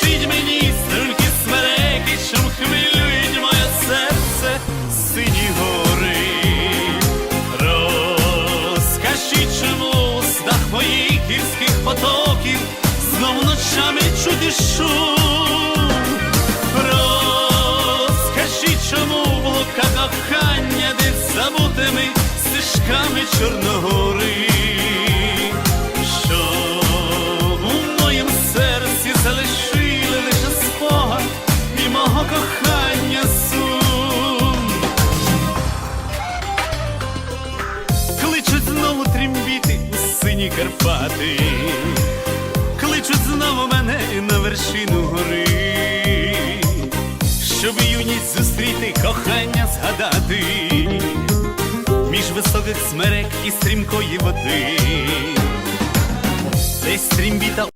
Скажіть мені, струнки смереки, чом хвилюють моє серце сині гори. Розкажіть, чому в устах моїх гірських потоків знов ночами чути шум. Розкажіть, чому в луках кохання десь забутими стежками Чорногори, кохання сум. Кличуть знову трембіти у сині Карпати, кличуть знову мене на вершину гори, щоб юність зустріти, кохання згадати, між високих смерек і стрімкої води, десь трембіта